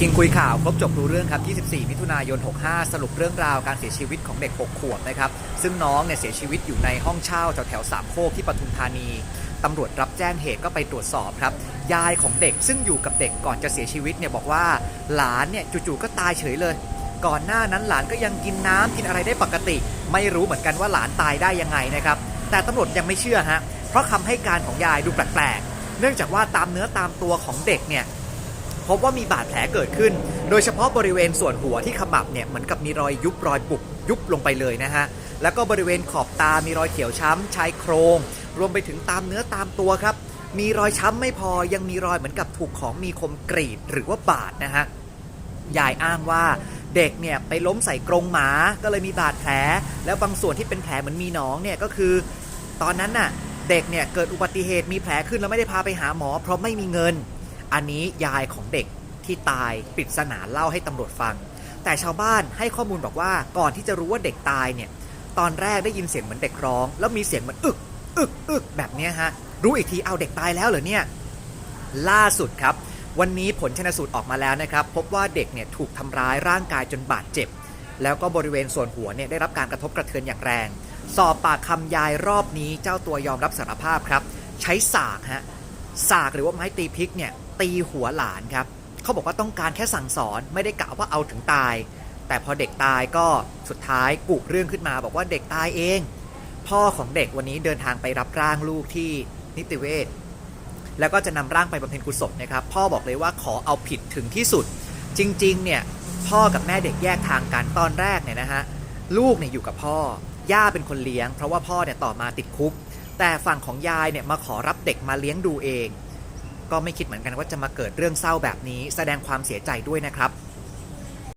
คิงคุยข่าวครบจบรู้เรื่องครับ 24 มิถุนายน 65 สรุปเรื่องราวการเสียชีวิตของเด็ก 6 ขวบนะครับ ซึ่งน้องเนี่ยเสียชีวิตอยู่ในห้องเช่าแถวแถวสามโคกที่ปทุมธานี ตำรวจรับแจ้งเหตุก็ไปตรวจสอบครับ ยายของเด็กซึ่งอยู่กับเด็กก่อนจะเสียชีวิตเนี่ยบอกว่าหลานเนี่ยจู่ๆก็ตายเฉยเลย ก่อนหน้านั้นหลานก็ยังกินน้ำกินอะไรได้ปกติ ไม่รู้เหมือนกันว่าหลานตายได้ยังไงนะครับ แต่ตำรวจยังไม่เชื่อฮะ เพราะคำให้การของยายดูแปลกๆ เนื่องจากว่าตามเนื้อตามตัวของเด็กเนี่ย พบว่ามีบาดแผลเกิดขึ้น โดยเฉพาะบริเวณส่วนหัวที่ขมับเนี่ยเหมือนกับมีรอยยุบรอยปุกยุบลงไปเลยนะฮะ แล้วก็บริเวณขอบตามีรอยเขียวช้ำชายโครง รวมไปถึงตามเนื้อตามตัวครับ มีรอยช้ำไม่พอยังมีรอยเหมือนกับถูกของมีคมกรีดหรือว่าบาดนะฮะ ยายอ้างว่าเด็กเนี่ยไปล้มใส่กรงหมาก็เลยมีบาดแผล แล้วบางส่วนที่เป็นแผลเหมือนมีหนองเนี่ยก็คือ ตอนนั้นน่ะเด็กเนี่ยเกิดอุบัติเหตุมีแผลขึ้นแล้วไม่ได้พาไปหาหมอ เพราะไม่มีเงิน อันนี้ยายของเด็กที่ตายปริศนาเล่าให้ตำรวจฟัง แต่ชาวบ้านให้ข้อมูลบอกว่าก่อนที่จะรู้ว่าเด็กตายเนี่ย ตอนแรกได้ยินเสียงเหมือนเด็กร้อง แล้วมีเสียงเหมือนอึกอึกอึกแบบนี้ฮะ รู้อีกทีเอาเด็กตายแล้วเหรอเนี่ย ล่าสุดครับ วันนี้ผลชนสูตรออกมาแล้วนะครับ พบว่าเด็กเนี่ยถูกทำร้ายร่างกายจนบาดเจ็บ แล้วก็บริเวณส่วนหัวเนี่ยได้รับการกระทบกระเทือนอย่างแรง สอบปากคำยายรอบนี้เจ้าตัวยอมรับสารภาพครับ ใช้สากฮะสากหรือว่าไม้ตีพริกเนี่ย ตีหัวหลานครับเขาบอกว่าต้องการแค่สั่งสอนไม่ได้กะว่าเอาถึงตาย แต่พอเด็กตายก็สุดท้ายกุเรื่องขึ้นมา บอกว่าเด็กตายเอง พ่อของเด็กวันนี้เดินทางไปรับร่างลูกที่นิติเวชแล้วก็จะนำร่างไปบำเพ็ญกุศลนะครับ พ่อบอกเลยว่าขอเอาผิดถึงที่สุด จริง ๆ เนี่ย พ่อกับแม่เด็กแยกทางกันตอนแรกเนี่ยนะฮะลูกเนี่ยอยู่กับพ่อย่าเป็นคนเลี้ยง เพราะว่าพ่อเนี่ยต่อมาติดคุก แต่ฝั่งของยายเนี่ยมาขอรับเด็กมาเลี้ยงดูเอง ก็ไม่คิดเหมือนกันว่าจะมาเกิดเรื่องเศร้าแบบนี้ แสดงความเสียใจด้วยนะครับ